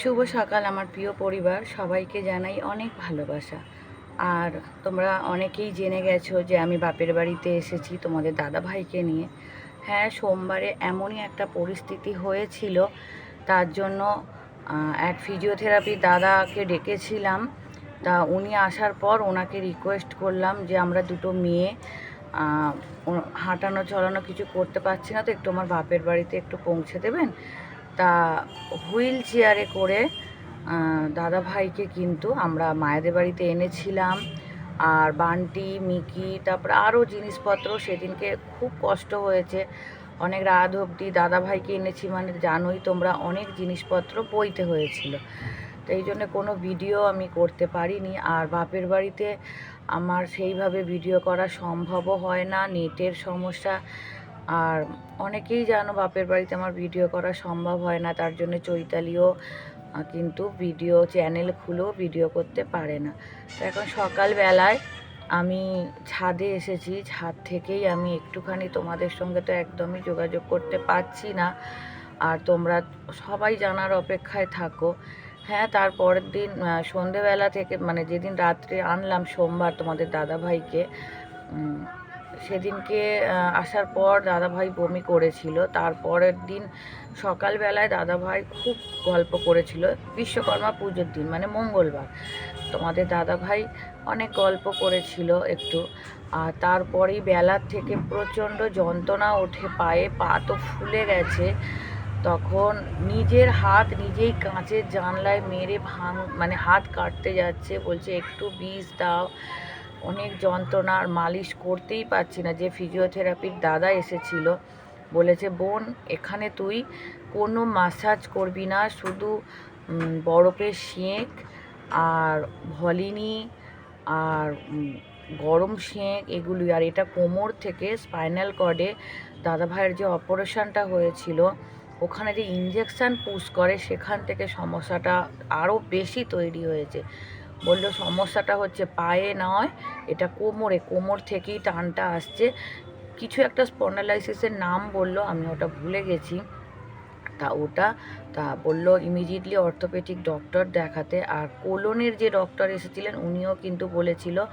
শুভ সকাল, আমার প্রিয় পরিবার। সবাইকে জানাই অনেক ভালোবাসা। আর তোমরা অনেকেই জেনে গেছো যে আমি বাপের বাড়িতে এসেছি তোমাদের দাদা ভাইকে নিয়ে। হ্যাঁ সোমবারে এমনই একটা পরিস্থিতি হয়েছিল। তার জন্য এক ফিজিওথেরাপি দাদাকে ডেকেছিলাম। তা উনি আসার পর ওনাকে রিকোয়েস্ট করলাম যে আমরা দুটো মেয়ে হাঁটানো চলানো কিছু করতে পারছি না, তো একটু আমার বাপের বাড়িতে একটু পৌঁছে দেবেন? তা হুইল চেয়ারে করে দাদা ভাইকে কিন্তু আমরা মায়েদের বাড়িতে এনেছিলাম। আর বান্টি, মিকি, তারপর আরও জিনিসপত্র সেদিনকে খুব কষ্ট হয়েছে। অনেক রাত অবধি দাদা ভাইকে এনেছি মানে জানোই তোমরা, অনেক জিনিসপত্র বইতে হয়েছিল। তো এই জন্য কোনো ভিডিও আমি করতে পারিনি। আর বাপের বাড়িতে আমার সেইভাবে ভিডিও করা সম্ভবও হয় না, নেটের সমস্যা। আর অনেকেই জানো বাপের বাড়িতে আমার ভিডিও করা সম্ভব হয় না তার জন্য চৈতালিও কিন্তু ভিডিও চ্যানেল খুলেও ভিডিও করতে পারে না। তো এখন সকালবেলায় আমি ছাদে এসেছি ছাদ থেকেই আমি একটুখানি তোমাদের সঙ্গে তো একদমই যোগাযোগ করতে পারছি না। আর তোমরা সবাই জানার অপেক্ষায় থাকো। হ্যাঁ তারপরের দিন সন্ধেবেলা থেকে মানে যেদিন রাত্রে আনলাম সোমবার তোমাদের দাদা ভাইকে উম, সেদিনকে আসার পর দাদাভাই বমি করেছিল। তারপরের দিন সকালবেলায় দাদাভাই খুব গল্প করেছিল, বিশ্বকর্মা পুজোর দিন মানে মঙ্গলবার। তোমাদের দাদাভাই অনেক গল্প করেছিল একটু। আর তারপরেই বেলার থেকে প্রচণ্ড যন্ত্রণা ওঠে, পায়ে পা তো ফুলে গেছে। তখন নিজের হাত নিজেই কাঁচের জানলায় মেরে ভাঙ মানে হাত কাটতে যাচ্ছে, বলছে, একটু বিষ দাও। অনেক যন্ত্রণা আর মালিশ করতেই পারছি না। যে ফিজিওথেরাপির দাদা এসেছিল, বলেছে, বোন, এখানে তুই কোনো মাসাজ করবি না, শুধু বরফের সেঁক আর ভলিনি আর গরম সেঁক এগুলি। আর এটা কোমর থেকে স্পাইনাল কর্ডে দাদাভাইয়ের যে অপারেশনটা হয়েছিল, ওখানে যে ইঞ্জেকশান পুশ করে, সেখান থেকে সমস্যাটা আরও বেশি তৈরি হয়েছে। বলল, সমস্যাটা হচ্ছে পায়ে নয়, এটা কোমরে। কোমর থেকেই টানটা আসছে। কিছু একটা স্পন্ডালাইসিসের নাম বলল, আমি ওটা ভুলে গেছি। তা ওটা, তা বলল ইমিডিয়েটলি অর্থোপেডিক ডক্টর দেখাতে। আর কোলনের যে ডক্টর এসেছিলেন, উনিও কিন্তু বলেছিল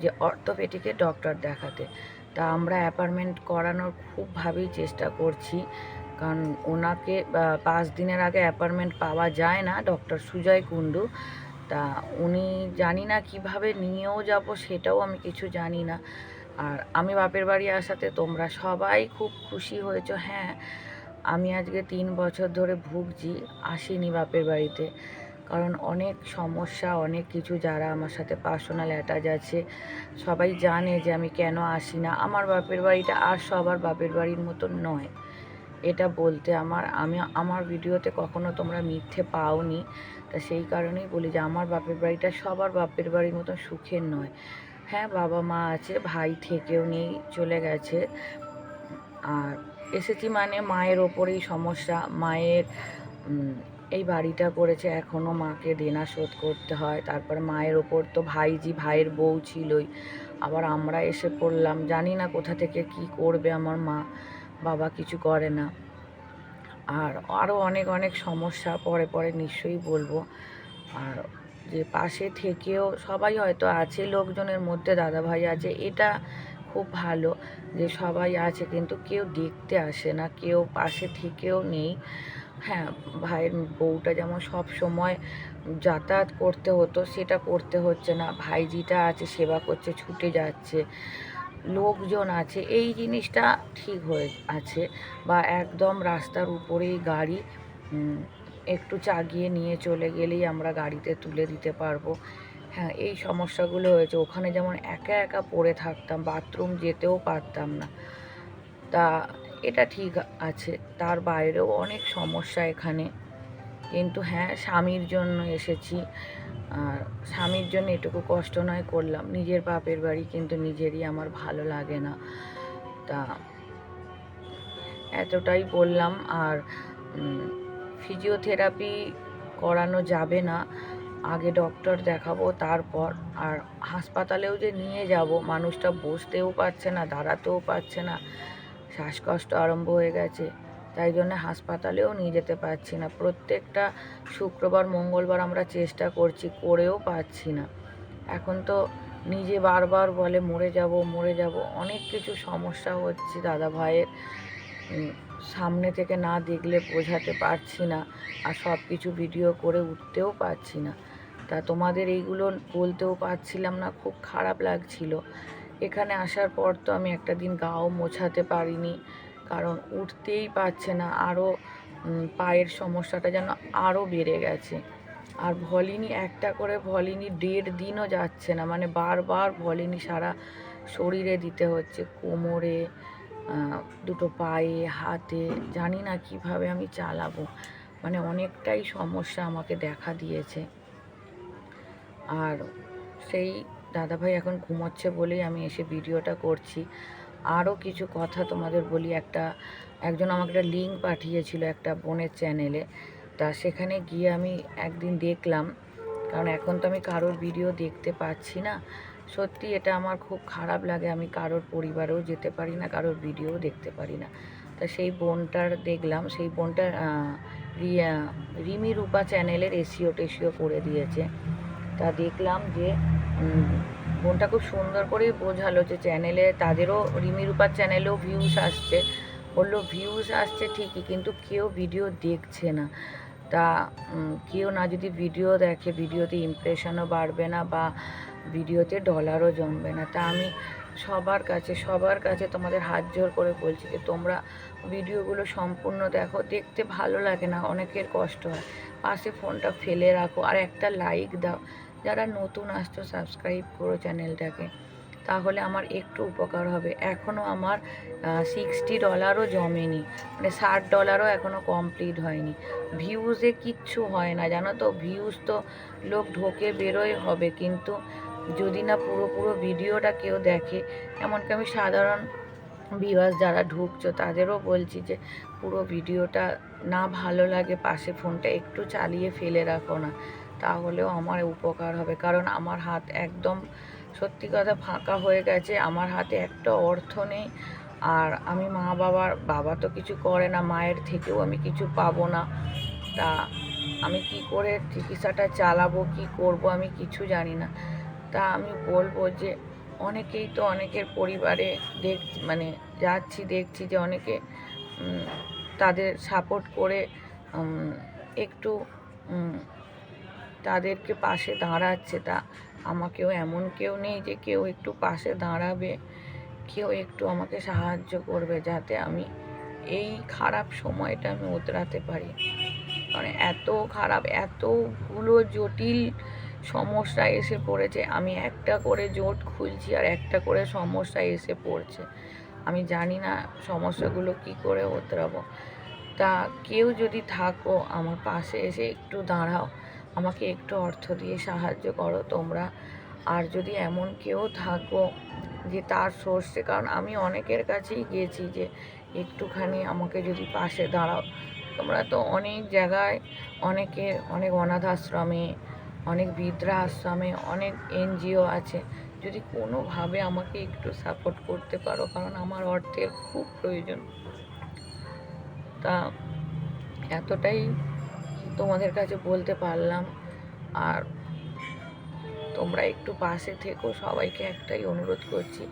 যে অর্থোপেডিকের ডক্টর দেখাতে। তা আমরা অ্যাপার্টমেন্ট করানোর খুবভাবেই চেষ্টা করছি। কারণ ওনাকে পাঁচ দিনের আগে অ্যাপার্টমেন্ট পাওয়া যায় না ডক্টর সুজয় কুণ্ডু। তা উনি জানি না কীভাবে নিয়েও যাব সেটাও আমি কিছু জানি না। আর আমি বাপের বাড়ি আসাতে তোমরা সবাই খুব খুশি হয়েছো। হ্যাঁ আমি আজকে তিন বছর ধরে ভুগছি, আসিনি বাপের বাড়িতে। কারণ অনেক সমস্যা, অনেক কিছু যারা আমার সাথে পার্সোনাল অ্যাটাচ আছে, সবাই জানে যে আমি কেন আসি না আমার বাপের বাড়িটা আর সবার বাপের বাড়ির মতো নয়। এটা বলতে আমার, আমি, আমার ভিডিওতে কখনো তোমরা মিথ্যে পাওনি। তা সেই কারণেই বলি যে আমার বাপের বাড়িটা সবার বাপের বাড়ির মতো সুখের নয়। হ্যাঁ বাবা মা আছে, ভাই থেকেও নেই চলে গেছে। আর এসেছি মানে মায়ের ওপরেই সমস্যা। মায়ের এই বাড়িটা করেছে এখনও মাকে দেনা শোধ করতে হয়। তারপর মায়ের ওপর তো ভাইজি, ভাইয়ের বউ ছিলই। আবার আমরা এসে পড়লাম, জানি না কোথা থেকে কি করবে আমার মা। বাবা কিছু করে না। আর আরও অনেক অনেক সমস্যা পরে পরে নিশ্চয়ই বলব। আর যে পাশে থেকেও সবাই হয়তো আছে, লোকজনের মধ্যে দাদাভাই আছে, এটা খুব ভালো যে সবাই আছে, কিন্তু কেউ দেখতে আসে না, কেউ পাশে থেকেও নেই। হ্যাঁ ভাইয়ের বউটা যেমন সব সময় যাতায়াত করতে হতো, সেটা করতে হচ্ছে না। ভাইজিটা আছে, সেবা করছে, ছুটে যাচ্ছে। লোকজন আছে, এই জিনিসটা ঠিক হয়ে আছে বা একদম রাস্তার উপরেই গাড়ি একটু চাগিয়ে নিয়ে চলে গেলেই আমরা গাড়িতে তুলে দিতে পারব। হ্যাঁ এই সমস্যাগুলো হয়েছে। ওখানে যেমন একা একা পড়ে থাকতাম, বাথরুম যেতেও পারতাম না। তা, এটা ঠিক আছে। তার বাইরেও অনেক সমস্যা এখানে। কিন্তু হ্যাঁ স্বামীর জন্য এসেছি। আর স্বামীর জন্য এটুকু কষ্ট নয় করলাম। নিজের বাপের বাড়ি কিন্তু নিজেরই আমার ভালো লাগে না। তা এতটাই বললাম। আর ফিজিওথেরাপি করানো যাবে না। আগে ডক্টর দেখাবো, তারপর আর হাসপাতালেও যে নিয়ে যাব, মানুষটা বসতেও পারছে না, দাঁড়াতেও পারছে না। শ্বাসকষ্ট আরম্ভ হয়ে গেছে। তাই জন্য হাসপাতালেও নিয়ে যেতে পারছি না। প্রত্যেকটা শুক্রবার, মঙ্গলবার আমরা চেষ্টা করছি, করেও পাচ্ছি না। এখন তো নিজে বারবার বলে, মরে যাব মরে যাব, অনেক কিছু সমস্যা হচ্ছে দাদা ভাইয়ের। সামনে থেকে না দেখলে বোঝাতে পারছি না আর সব কিছু ভিডিও করে উঠতেও পারছি না। তা তোমাদের এইগুলো বলতেও পারছিলাম না, খুব খারাপ লাগছিল। এখানে আসার পর তো আমি একটা দিন গাও মোছাতে পারিনি। কারণ উঠতেই পারছে না। আরও পায়ের সমস্যাটা যেন আরও বেড়ে গেছে। আর ভলিনি, একটা করে ভলিনি দেড় দিনও যাচ্ছে না। মানে বারবার ভলিনি সারা শরীরে দিতে হচ্ছে। কোমরে দুটো পায়ে, হাতে, জানি না কীভাবে আমি চালাবো। মানে অনেকটাই সমস্যা আমাকে দেখা দিয়েছে। আর সেই দাদাভাই এখন ঘুমোচ্ছে বলেই আমি এসে ভিডিওটা করছি। আরও কিছু কথা তোমাদের বলি। একটা, একজন আমাকে একটা লিঙ্ক পাঠিয়েছিল একটা বোনের চ্যানেলে তা সেখানে গিয়ে আমি একদিন দেখলাম, কারণ এখন তো আমি কারোর ভিডিও দেখতে পাচ্ছি না। সত্যি এটা আমার খুব খারাপ লাগে, আমি কারোর পরিবারেও যেতে পারি না, কারোর ভিডিও দেখতে পারি না। তা সেই বোনটার দেখলাম, সেই বোনটার রিমি রূপা চ্যানেলের এসিও টেসিও করে দিয়েছে। তা দেখলাম যে বোনটা খুব সুন্দর করেই বোঝালো যে চ্যানেলে তাদেরও রিমি রূপার চ্যানেলেও ভিউজ আসছে। বলল ভিউজ আসছে ঠিকই, কিন্তু কেউ ভিডিও দেখছে না। তা কেউ না যদি ভিডিও দেখে ভিডিওতে ইমপ্রেশনও বাড়বে না বা ভিডিওতে ডলারও জমবে না। তা আমি সবার কাছে সবার কাছে তোমাদের হাত জোর করে বলছি যে, তোমরা ভিডিওগুলো সম্পূর্ণ দেখো, দেখতে ভালো লাগে না, অনেকের কষ্ট হয়। পাশে ফোনটা ফেলে রাখো, আর একটা লাইক দাও। যারা নতুন আসছো সাবস্ক্রাইব করো চ্যানেলটাকে তাহলে আমার একটু উপকার হবে। এখনও আমার সিক্সটি ডলারও জমেনি। মানে ষাট ডলারও এখনও কমপ্লিট হয়নি। ভিউজে কিচ্ছু হয় না। জানো তো ভিউজ তো লোক ঢোকে বেরোয় হবে। কিন্তু যদি না পুরো পুরো ভিডিওটা কেউ দেখে, এমনকি আমি সাধারণ ভিউয়ার্স যারা ঢুকছো, তাদেরও বলছি যে পুরো ভিডিওটা না ভালো লাগে, পাশে ফোনটা একটু চালিয়ে ফেলে রাখো না। তাহলেও আমার উপকার হবে। কারণ আমার হাত একদম সত্যি কথা ফাঁকা হয়ে গেছে। আমার হাতে একটা অর্থ নেই। আর আমি মা বাবার, বাবা তো কিছু করে না, মায়ের থেকেও আমি কিছু পাবো না। তা আমি কি করে চিকিৎসাটা চালাবো, কি করব আমি কিছু জানি না। তা আমি বলব যে অনেকেই তো অনেকের পরিবারে দেখ মানে যাচ্ছি, দেখছি যে অনেকে তাদের সাপোর্ট করে একটু তাদেরকে পাশে দাঁড়াচ্ছে তা আমাকেও এমন কেউ নেই যে কেউ একটু পাশে দাঁড়াবে, কেউ একটু আমাকে সাহায্য করবে যাতে আমি এই খারাপ সময়টা আমি উতরাতে পারি। মানে এত খারাপ, এতগুলো জটিল সমস্যা এসে পড়েছে, আমি একটা করে জোট খুলছি আর একটা করে সমস্যা এসে পড়ছে। আমি জানি না সমস্যাগুলো কি করে উতরাবো তা কেউ যদি থাকো, আমার পাশে এসে একটু দাঁড়াও। আমাকে একটু অর্থ দিয়ে সাহায্য করো তোমরা। আর যদি এমন কেউ থাকো যে তার সোর্সে কারণ আমি অনেকের কাছেই গিয়েছি যে একটুখানি আমাকে যদি পাশে দাঁড়াও। তোমরা তো অনেক জায়গায় অনেকে, অনেক অনাথ আশ্রমে, অনেক বৃদ্ধা আশ্রমে, অনেক এনজিও আছে। যদি কোনোভাবে আমাকে একটু সাপোর্ট করতে পারো, কারণ আমার অর্থের খুব প্রয়োজন। তা এতটাই তোমাদের কাছে বলতে পারলাম। আর তোমরা একটু পাশে থেকো, সবাইকে একটাই অনুরোধ করছি।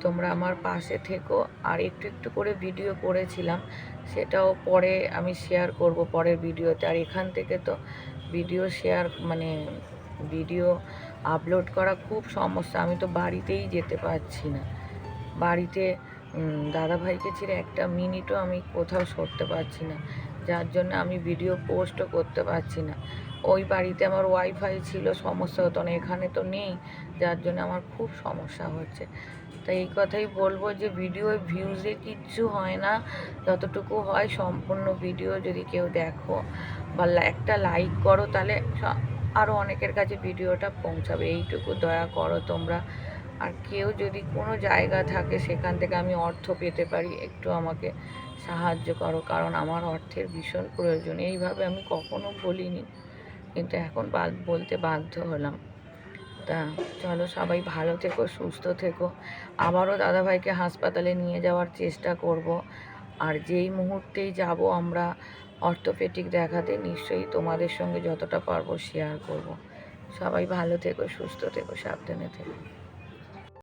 তোমরা আমার পাশে থেকো। আর একটু একটু করে ভিডিও করেছিলাম, সেটাও পরে আমি শেয়ার করব পরের ভিডিওতে আর এখান থেকে তো ভিডিও শেয়ার মানে ভিডিও আপলোড করা খুব সমস্যা। আমি তো বাড়িতেই যেতে পারছি না। বাড়িতে দাদাভাইকে ছেড়ে একটা মিনিটও আমি কোথাও সরতে পারছি না। যার জন্য আমি ভিডিও পোস্টও করতে পারছি না। ওই বাড়িতে আমার ওয়াইফাই ছিল, সমস্যা হতো না, এখানে তো নেই। যার জন্য আমার খুব সমস্যা হচ্ছে। তাই এই কথাই বলব যে ভিডিও ভিউজে কিচ্ছু হয় না। যতটুকু হয় সম্পূর্ণ ভিডিও যদি কেউ দেখো বা একটা লাইক করো, তাহলে আরও অনেকের কাছে ভিডিওটা পৌঁছাবে। এইটুকু দয়া করো তোমরা। আর কেউ যদি কোনো জায়গা থাকে সেখান থেকে আমি অর্থ পেতে পারি, একটু আমাকে সাহায্য করো। কারণ আমার অর্থের ভীষণ প্রয়োজন। এইভাবে আমি কখনো বলিনি কিন্তু এখন বলতে বাধ্য হলাম। তা চলো সবাই ভালো থেকো, সুস্থ থেকো। আবারও দাদাভাইকে হাসপাতালে নিয়ে যাওয়ার চেষ্টা করব। আর যেই মুহূর্তেই যাব আমরা অর্থোপেটিক দেখাতে, নিশ্চয়ই তোমাদের সঙ্গে যতটা পারব শেয়ার করব। সবাই ভালো থেকো, সুস্থ থেকো, সাবধানে থেকো।